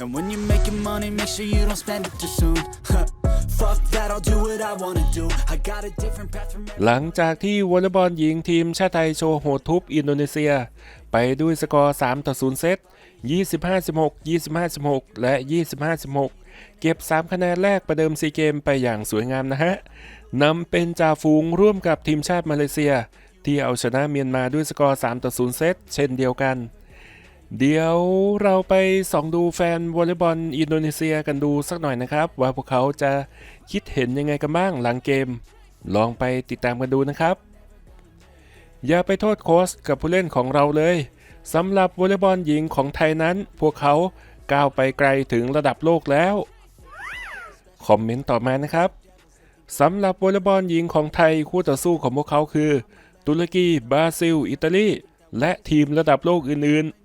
And when you're making money, make sure you don't spend it too soon. Fuck that, I'll do what I wanna do. I got a different path from หลังจากที่วอลเลย์บอลหญิงทีมชาติไทยโชว์โหดทุบอินโดนีเซีย ไปด้วยสกอร์ 3 ต่อ 0 เซต 25-16 25-16 และ 25-16 เก็บ 3 คะแนนแรกประเดิมซีเกมไปอย่างสวยงามนะฮะ นำเป็นจ่าฝูงร่วมกับทีมชาติมาเลเซีย ที่เอาชนะเมียนมาด้วยสกอร์ 3 ต่อ 0 เซต เช่นเดียวกัน เดี๋ยวเราไปส่องดูแฟนวอลเลย์บอลอินโดนีเซียกันดูสักหน่อยนะครับ ว่าพวกเขาจะคิดเห็นยังไงกันบ้างหลังเกม ลองไปติดตามกันดูนะครับ อย่าไปโทษโค้ชกับผู้เล่นของเราเลยสำหรับวอลเลย์บอลหญิงของไทยนั้น พวกเขาก้าวไปไกลถึงระดับโลกแล้ว คอมเมนต์ต่อมานะครับสำหรับวอลเลย์บอลหญิงของไทยคู่ต่อสู้ของพวกเขาคือ ตุรกีบราซิล อิตาลี และทีมระดับโลกอื่นๆ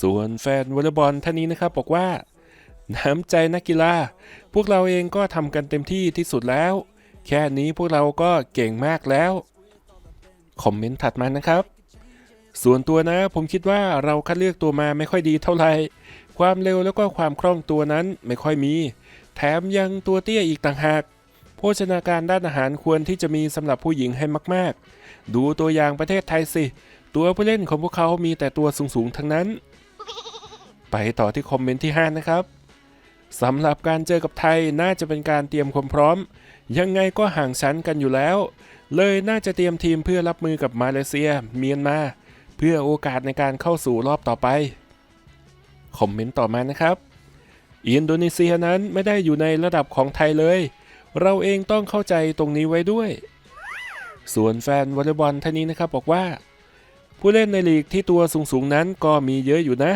ส่วนแฟนวอลเลย์บอลท่านนี้นะครับบอกว่า น้ำใจนักกีฬา พวกเราเองก็ทำกันเต็มที่ที่สุดแล้ว แค่นี้พวกเราก็เก่งมากแล้ว คอมเมนต์ถัดมานะครับ ส่วนตัวนะผมคิดว่าเราคัดเลือกตัวมาไม่ค่อยดีเท่าไหร่ ความเร็วแล้วก็ความคล่องตัวนั้นไม่ค่อยมี แถมยังตัวเตี้ยอีกต่างหากโภชนาการด้านอาหารควรที่จะมีสำหรับผู้หญิงให้มาก ๆ ดูตัวอย่างประเทศไทยสิ ตัวผู้เล่นของพวกเขามีแต่ตัวสูง ๆ ทั้งนั้น ไปต่อที่คอมเมนต์ที่ 5 นะครับสำหรับการเจอกับไทยน่าจะเป็นการเตรียมความพร้อม ยังไงก็ห่างชั้นกันอยู่แล้ว เลยน่าจะเตรียมทีมเพื่อรับมือกับมาเลเซีย เมียนมา เพื่อโอกาสในการเข้าสู่รอบต่อไป คอมเมนต์ต่อมานะครับ อินโดนีเซียนั้นไม่ได้อยู่ในระดับของไทยเลย เราเองต้องเข้าใจตรงนี้ไว้ด้วย ส่วนแฟนวอลเลย์บอลท่านนี้นะครับบอกว่า ผู้เล่นในลีกที่ตัวสูงๆนั้นก็มีเยอะอยู่นะ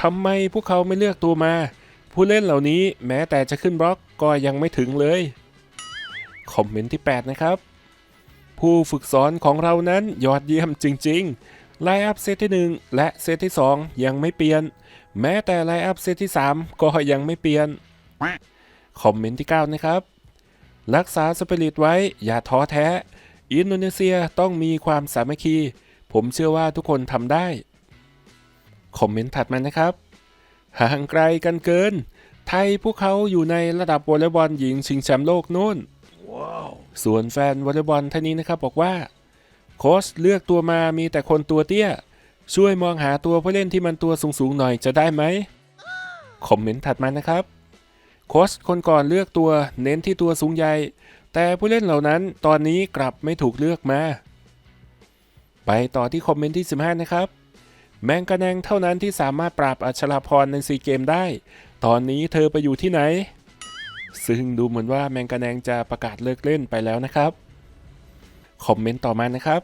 ทำไมพวกเขาไม่เลือกตัวมา ผู้เล่นเหล่านี้แม้แต่จะขึ้นบล็อกก็ยังไม่ถึงเลย คอมเมนต์ที่ 8 นะครับ ผู้ฝึกสอนของเรานั้นยอดเยี่ยมจริง ๆ ไลน์อัพเซตที่ 1 และเซตที่ 2 ยังไม่เปลี่ยน แม้แต่ไลน์อัพเซตที่ 3 ก็ยังไม่เปลี่ยน คอมเมนต์ที่ 9 นะครับ รักษาสปิริตไว้อย่าท้อแท้ อินโดนีเซียต้องมีความสามัคคี ผมเชื่อว่าทุกคนทำได้ คอมเมนต์ถัดมานะครับห่างไกลกันเกิน ไทยพวกเขาอยู่ในระดับวอลเลย์บอลหญิงชิงแชมป์โลกนู่นส่วนแฟนวอลเลย์บอลท่านนี้นะครับบอกว่า โค้ชเลือกตัวมามีแต่คนตัวเตี้ย ช่วยมองหาตัวผู้เล่นที่มันตัวสูงๆหน่อยจะได้ไหมคอมเมนต์ถัดมานะครับ โค้ชคนก่อนเลือกตัวเน้นที่ตัวสูงใหญ่ แต่ผู้เล่นเหล่านั้นตอนนี้กลับไม่ถูกเลือกมา ไปต่อที่คอมเมนต์ที่ 15 นะครับ แมงกะแนงเท่านั้นที่สามารถปราบอัชราพรในซีเกมได้ ตอนนี้เธอไปอยู่ที่ไหน ซึ่งดูเหมือนว่าแมงกะแนงจะประกาศเลิกเล่นไปแล้วนะครับ คอมเมนต์ต่อมานะครับ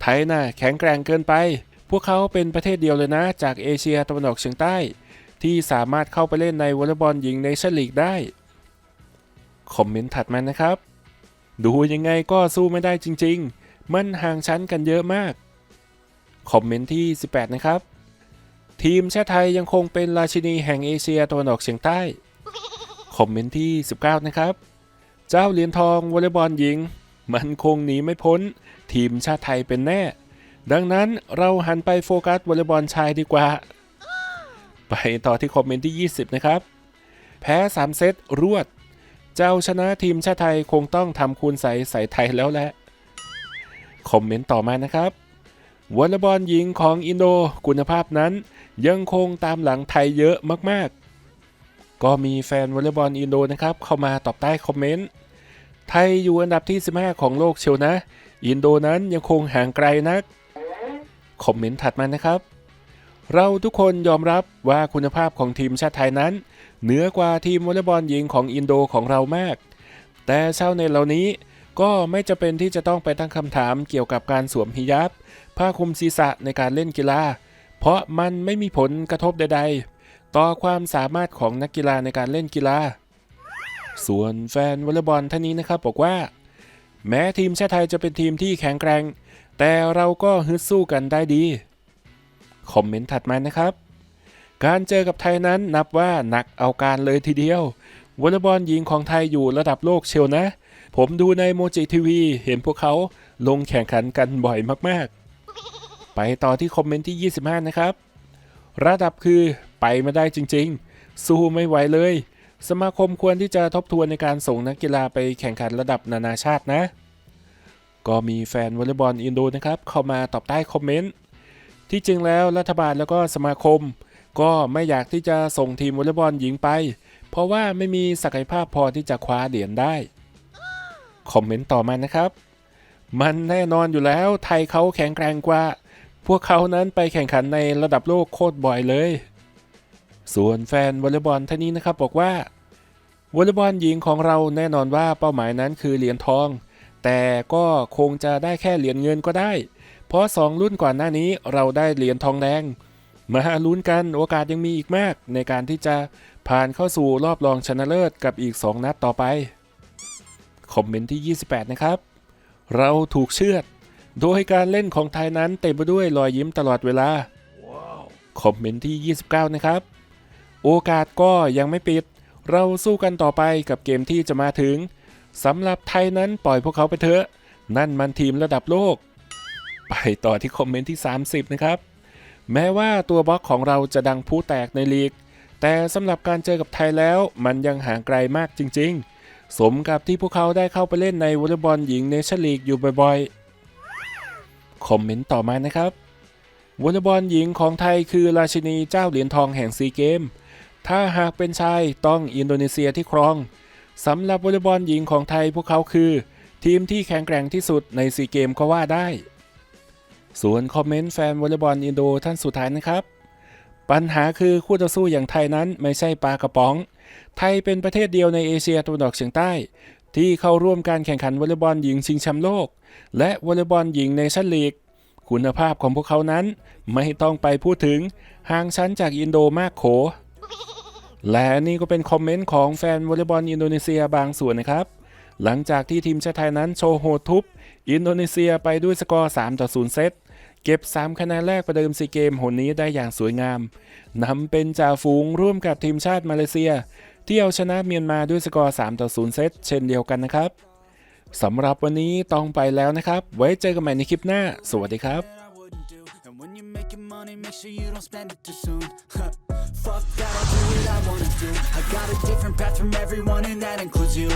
ไทยน่ะแข็งแกร่งเกินไป พวกเขาเป็นประเทศเดียวเลยนะ จากเอเชียตะวันออกเฉียงใต้ ที่สามารถเข้าไปเล่นในวอลเลย์บอลหญิงในชั่นลีกได้ คอมเมนต์ถัดมานะครับ ดูยังไงก็สู้ไม่ได้จริง ๆ มันห่างชั้นกันเยอะมาก คอมเมนต์ที่ 18 นะครับ ทีมชาติไทยยังคงเป็นราชินีแห่งเอเชียตะวันออกเฉียงใต้ คอมเมนต์ที่ 19 นะครับ เจ้าเหรียญทองวอลเลย์บอลหญิง มันคงหนีไม่พ้น ทีมชาติไทยเป็นแน่ ดังนั้นเราหันไปโฟกัสวอลเลย์บอลชายดีกว่า ไปต่อที่คอมเมนต์ที่ 20 นะครับ แพ้ 3 เซตรวด เจ้าชนะทีมชาติไทยคงต้องทำคูณใสใส่ไทยแล้วแหละคอมเมนต์ต่อมานะครับ วอลเลย์บอลหญิงของอินโดคุณภาพนั้น ยังคงตามหลังไทยเยอะมากๆ ก็มีแฟนวอลเลย์บอลอินโดนะครับเข้ามาตอบใต้คอมเมนต์ ไทยอยู่อันดับที่ 15 ของโลกเชียวนะ อินโดนั้นยังคงห่างไกลนัก คอมเมนต์ถัดมานะครับ เราทุกคนยอมรับว่าคุณภาพของทีมชาติไทยนั้น เหนือกว่าทีมวอลเลย์บอลหญิงของอินโดของเรามาก แต่ชาวเน็ตเหล่านี้ ก็ไม่จะเป็นที่จะต้องไปตั้งคำถามเกี่ยวกับการสวมฮิญาบผ้าคลุมศีรษะในการเล่นกีฬา เพราะมันไม่มีผลกระทบใด ๆ ต่อความสามารถของนักกีฬาในการเล่นกีฬา ส่วนแฟนวอลเลย์บอลท่านนี้นะครับบอกว่า แม้ทีมชาติไทยจะเป็นทีมที่แข็งแกร่ง แต่เราก็ฮึดสู้กันได้ดี คอมเมนต์ถัดมานะครับ การเจอกับไทยนั้นนับว่าหนักเอาการเลยทีเดียววอลเลย์บอลหญิงของไทยอยู่ระดับโลกเชียวนะ ผมดูในโมจิทีวีเห็นพวกเขาลงแข่งขันกันบ่อยมากๆ ไปต่อที่คอมเมนต์ที่ 25 นะครับ ระดับคือไปไม่ได้จริงๆ สู้ไม่ไหวเลย สมาคมควรที่จะทบทวนในการส่งนักกีฬาไปแข่งขันระดับนานาชาตินะ ก็มีแฟนวอลเลย์บอลอินโดนะครับเข้ามาตอบใต้คอมเมนต์ที่จริงแล้วรัฐบาลแล้วก็สมาคม ก็ไม่อยากที่จะส่งทีมวอลเลย์บอลหญิงไป เพราะว่าไม่มีศักยภาพพอที่จะคว้าเหรียญได้ คอมเมนต์ต่อมานะครับ มันแน่นอนอยู่แล้วไทยเขาแข็งแกร่งกว่า พวกเขานั้นไปแข่งขันในระดับโลกโคตรบ่อยเลย ส่วนแฟนวอลเลย์บอลท่านนี้นะครับบอกว่าวอลเลย์บอลหญิงของเราแน่นอนว่าเป้าหมายนั้นคือเหรียญทอง แต่ก็คงจะได้แค่เหรียญเงินก็ได้ เพราะสองรุ่นก่อนหน้านี้เราได้เหรียญทองแดงมาลุ้นกันโอกาสยังมีอีกมาก ในการที่จะผ่านเข้าสู่รอบรองชนะเลิศกับอีก 2 นัดต่อไป อมเมนต์ที่ 28 นะครับ เราถูกเชือด โดยการเล่นของไทยนั้นเต็มไปด้วยรอยยิ้มตลอดเวลาคอมเมนต์ที่ 29 นะครับ โอกาสก็ยังไม่ปิด เราสู้กันต่อไปกับเกมที่จะมาถึงสำหรับไทยนั้นปล่อยพวกเขาไปเถอะ นั่นมันทีมระดับโลก ไปต่อที่คอมเมนต์ที่ 30 นะครับ แม้ว่าตัวบล็อกของเราจะดังผู้แตกในลีก แต่สำหรับการเจอกับไทยแล้วมันยังห่างไกลมากจริง ๆ สมกับที่พวกเขาได้เข้าไปเล่นในวอลเลย์บอลหญิงเนชั่นลีกอยู่บ่อยๆ คอมเมนต์ต่อมานะครับวอลเลย์บอลหญิงของไทยคือราชินีเจ้าเหรียญทองแห่งซีเกม ถ้าหากเป็นชายต้องอินโดนีเซียที่ครองสำหรับวอลเลย์บอลหญิงของไทยพวกเขาคือ ทีมที่แข็งแกร่งที่สุดในซีเกมก็ว่าได้ ส่วนคอมเมนต์แฟนวอลเลย์บอลอินโดท่านสุดท้ายนะครับ ปัญหาคือคู่ต่อสู้อย่างไทยนั้นไม่ใช่ปลากระป๋อง ไทยเป็นประเทศเดียวในเอเชียตะวันออกเฉียงใต้ ที่เข้าร่วมการแข่งขันวอลเลย์บอลหญิงชิงแชมป์โลก และวอลเลย์บอลหญิงในชั้นลีก คุณภาพของพวกเขานั้นไม่ต้องไปพูดถึงห่างชั้นจากอินโดมากโข และนี่ก็เป็นคอมเมนต์ของแฟนวอลเลย์บอลอินโดนีเซียบางส่วนนะครับ หลังจากที่ทีมชาติไทยนั้นโชว์โหดทุบอินโดนีเซียไปด้วยสกอร์3ต่อ0เซต เก็บ 3 คะแนนแรกประเดิมซีเกมหนนี้ได้อย่างสวยงามนำเป็นจ่าฝูงร่วมกับทีมชาติมาเลเซีย ที่เอาชนะเมียนมาด้วยสกอร์ 3 ต่อ 0 เซตเช่นเดียวกันนะครับสำหรับวันนี้ต้องไปแล้วนะครับ ไว้เจอกันใหม่ในคลิปหน้า สวัสดีครับ when you're making money, make sure you don't spend it too soon. Fuck that, I'll do what I wanna do. I got a different path from everyone, and that includes you.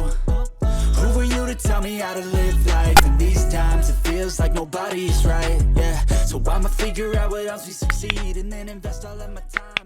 To tell me how to live life? In these times, it feels like nobody's right. Yeah, so I'ma figure out what else we succeed, and then invest all of my time.